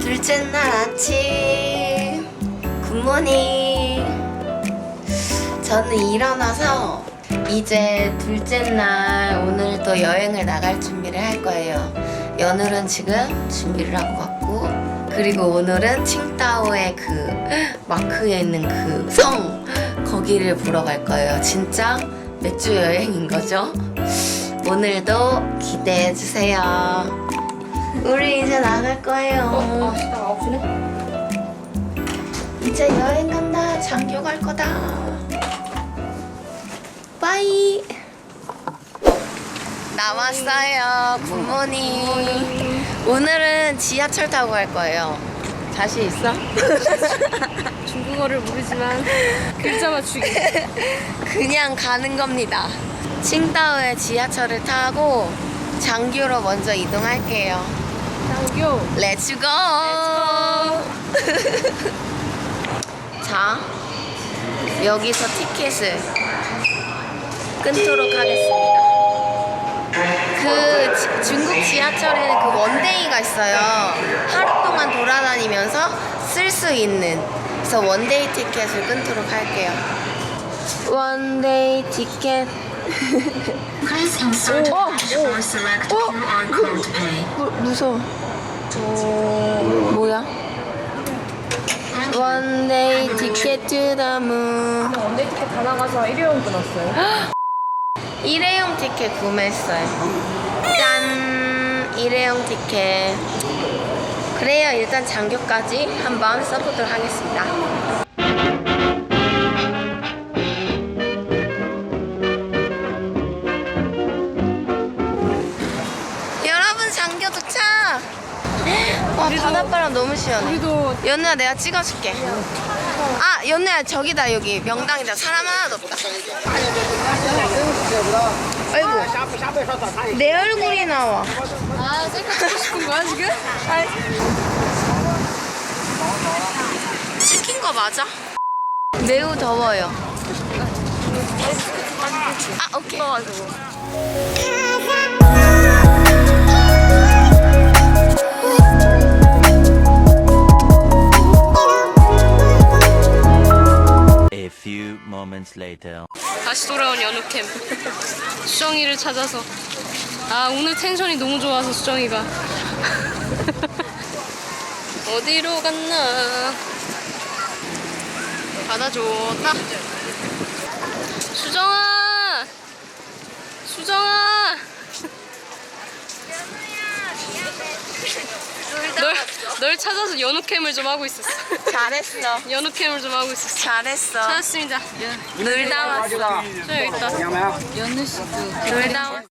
둘째 날 아침. 굿모닝 저는 일어나서 이제 둘째 날 오늘 또 여행을 나갈 준비를 할 거예요. 연울은 지금 준비를 하고 갔고 그리고 오늘은 칭다오의 그 마크에 있는 그 성 거기를 보러 갈 거예요. 진짜 맥주 여행인 거죠? 오늘도 기대해 주세요 우리 이제 나갈 거예요. 9시네? 이제 여행 간다. 장교 갈 거다. 빠이. 나왔어요. 굿모닝. 오늘은 지하철 타고 갈 거예요. 자신 있어? 중국어를 모르지만 글자 맞추기. 그냥 가는 겁니다. 칭다오의 지하철을 타고 장교로 먼저 이동할게요. 장교. 렛츠 고! 자, 여기서 티켓을 끊도록 하겠습니다. 그 지- 중국 지하철에는 그 원데이가 있어요. 하루 동안 돌아다니면서 쓸 수 있는. 그래서 원데이 티켓을 끊도록 할게요. 원데이 티켓. Please insert Oh, cash or select oh, QR code to pay. 무, 무서워. 어, 뭐야? 원데이 티켓 투더 문. 원데이 티켓 다 나가서 일회용 끊었어요. 일회용 티켓 구매했어요. 짠! 일회용 티켓. 그래요. 일단 장교까지 한번 써보도록 하겠습니다. 와 바닷바람 너무 시원해. 우리도 연우야 내가 찍어줄게. 아 연우야 저기다 여기 명당이다. 사람 하나도 없다. 아이고 내 얼굴이 나와. 아 셀카 찍고 싶은 거야 지금? 시킨 거 맞아? 매우 더워요. 아 오케이. Later. 다시 돌아온 연우 캠. 수정이를 찾아서. 아 오늘 텐션이 너무 좋아서 수정이가. 어디로 갔나? 바다 좋다. 수정아! 수정아! 널, 널 찾아서 연우캠을 좀 하고 있었어. 잘했어. 연우캠을 좀 하고 있었어. 잘했어. 찾았습니다. 놀다 왔어. 저 여기 있다. 놀다 왔어.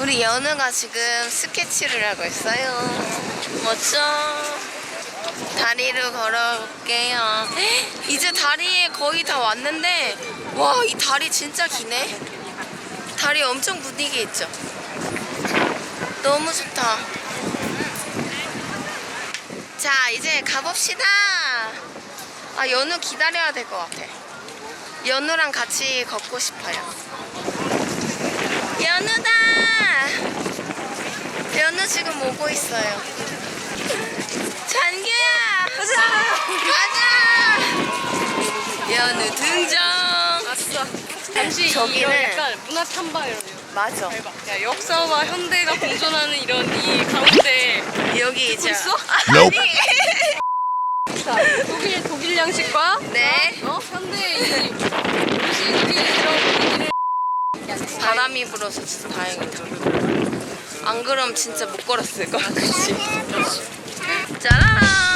우리 연우가 지금 스케치를 하고 있어요. 멋져. 다리로 걸어올게요. 이제 다리에 거의 다 왔는데, 와, 이 다리 진짜 기네. 다리 엄청 분위기 있죠? 너무 좋다. 자, 이제 가봅시다. 아, 연우 기다려야 될 것 같아. 연우랑 같이 걷고 싶어요. 연우다! 연우 지금 오고 있어요. 잔규야! 가자! 가자! 연우 등장! 왔어. 잠시 저기는- 이런 약간 문화 탐방 이런 거. 맞아. 대박. 야 역사와 현대가 공존하는 이런 이 가운데 여기 이제. 있어? 아니! 자, 독일 독일 양식과 네. 어 현대 이 음식 이런 바람이 불어서 진짜 다행이다. 안 그럼 진짜 못 걸었을 거야, 그치? 짜란!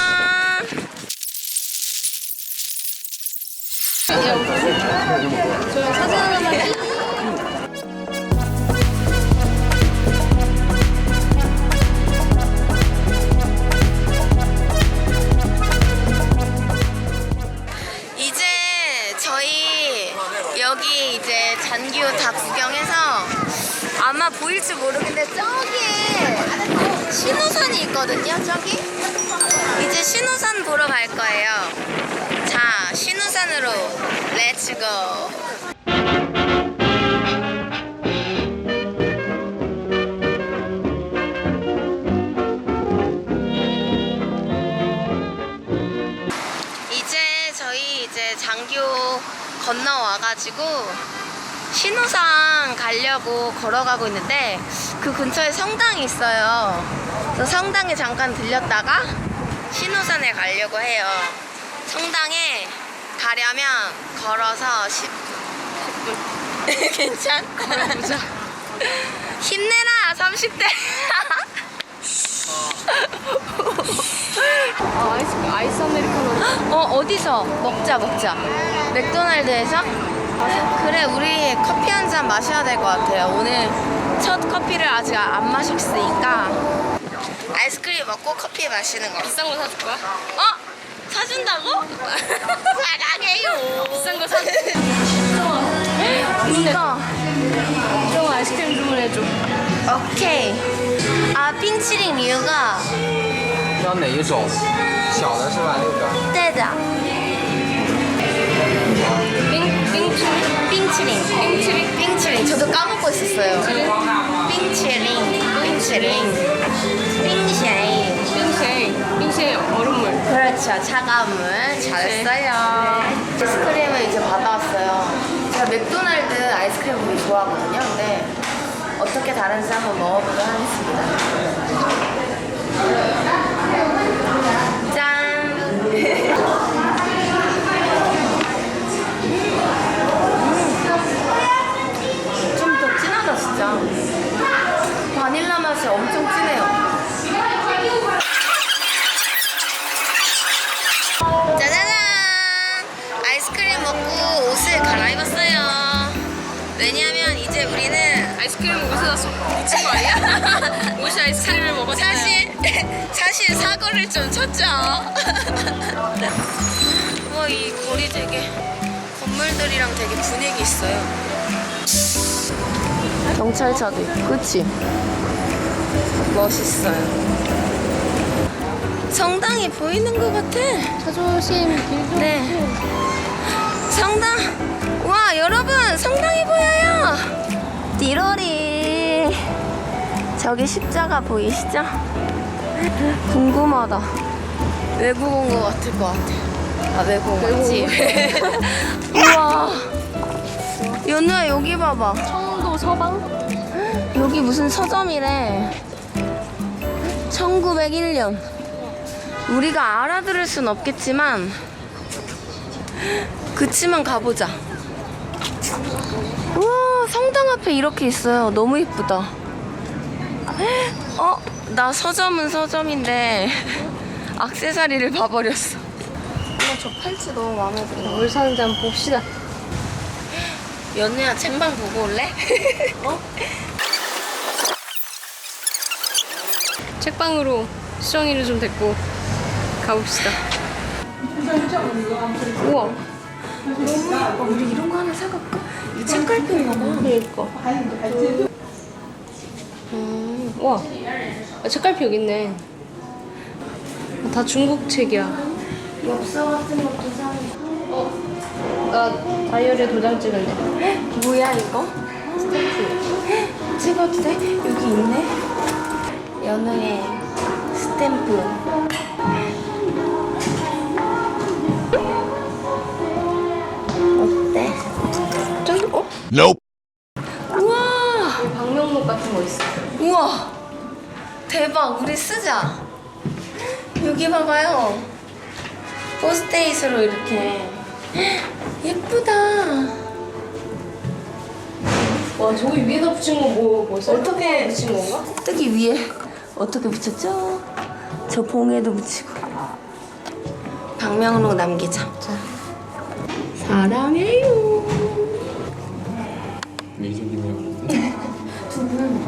저 사진 하나만 찍. 이제 저희 여기 이제 잔규 다 구경해서 아마 보일지 모르겠는데 저기에 신호선이 있거든요. 저기 이제 신호선 보러 갈 거예요. 자, 신호선으로 렛츠고. 이제 저희 이제 장교 건너와가지고 신호상 가려고 걸어가고 있는데 그 근처에 성당이 있어요. 그래서 성당에 잠깐 들렸다가 신호산에 가려고 해요. 성당에 가려면 걸어서 10, 10분. 괜찮? 걸어보자. 힘내라, 30대. 아, 아이스, 아이스 아메리카노. 어 어디서 먹자 먹자 맥도날드에서 그래 우리 커피 한 잔 마셔야 될 것 같아요 오늘 첫 커피를 아직 안 마셨으니까 아이스크림 먹고 커피 마시는 거 비싼 거 사줄 거야? 어 사준다고 사랑해요 비싼 거 사줄 이거 좀 아이스크림 주문해줘. 오케이 아 빙치링 이유가 要哪一种？小的是吧？那个。对的 빙, 빙, 빙치링 빙치링 빙치링 저도 까먹고 있었어요 빙치링 빙치링 빙쉐이 빙쉐, 빙쉐 얼음물. 그렇죠. 차가운 물 잘했어요. 아이스크림을 이제 받아왔어요. 제가 맥도날드 아이스크림 되게 좋아하거든요. 근데 어떻게 다른지 한번 먹어보도록 하겠습니다. 짠! 좀 더 진하다, 진짜. 사고를 좀 쳤죠. 와, 이 거리 되게 건물들이랑 되게 분위기 있어요. 경찰차도 있고, 그치? 멋있어요. 성당이 보이는 것 같아. 차 조심 길도 네. 성당. 와, 여러분, 성당이 보여요. 띠로리. 저기 십자가 보이시죠? 궁금하다. 외국 온 것 같을 것 같아. 아, 외국 온 거지? 우와. 연우야, 여기 봐봐. 청도 서방? 여기 무슨 서점이래. 1901년. 우리가 알아들을 순 없겠지만, 그치만 가보자. 우와, 성당 앞에 이렇게 있어요. 너무 예쁘다. 어, 나 서점은 서점인데, 악세사리를 봐버렸어. 어머, 저 팔찌 너무 마음에 들어. 뭘 사는지 한번 봅시다. 연우야, 쟁반 보고 올래? 어? 책방으로 수정이를 좀 데리고 가봅시다. 우와. 어, 우리 이런 거 하나 사갈까? 이 책갈피인가 봐. 그러니까. 음, 와. 아, 책갈피 여기 있네. 다 중국 책이야. 엽서 같은 것도 사는 거. 나 다이어리에 도장 찍을래. 뭐야 이거? 스탬프. 찍어도 돼? 여기 있네. 연우의 스탬프. 어때? 짠. 어? Nope. 우와. 방명록 같은 거 있어. 우와. 대박. 우리 쓰자. 여기 봐봐요. 포스트잇으로 이렇게. 예쁘다. 와, 저기 위에다 붙인 거 뭐, 뭐 어떻게 붙인 건가? 뜨기 위에 어떻게 붙였죠? 저 봉에도 붙이고 방명으로 남기자. 사랑해요. 자, 우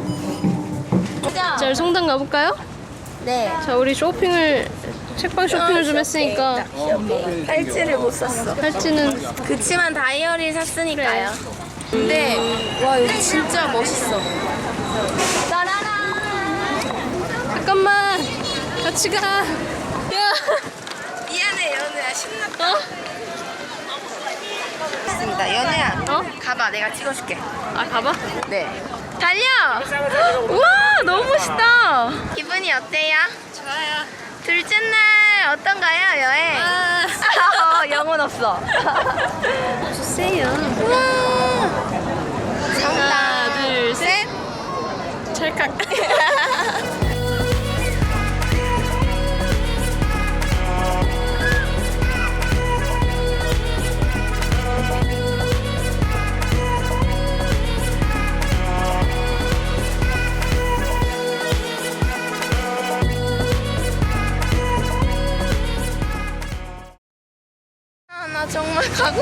리 성당 가볼까요? 네. 자, 우리 쇼핑을, 책방 쇼핑을 좀 했으니까 팔찌를 못 샀어. 팔찌는 그치만 다이어리 샀으니까요. 근데 와 여기 진짜 멋있어. 잠깐만 같이 가. 야. 미안해 연우야 신났다. 어? 연우야. 어? 가봐 내가 찍어줄게. 아 가봐. 네. 달려. 우와 너무 멋있다. 기분이 어때요? 좋아요. 둘째 날 어떤가요 여행? 아. 어, 영혼 없어. 주세요. 우와. 하나, 둘, 셋. 찰칵.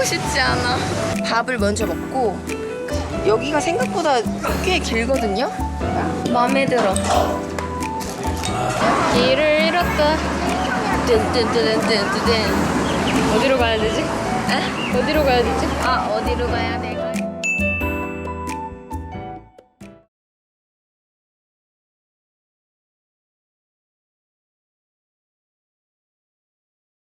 싶지 않아. 밥을 먼저 먹고 여기가 생각보다 꽤 길거든요. 마음에 들어. 길을 잃었다. 어디로 가야 되지? 에? 어디로 가야 되지? 아 어디로 가야 될까?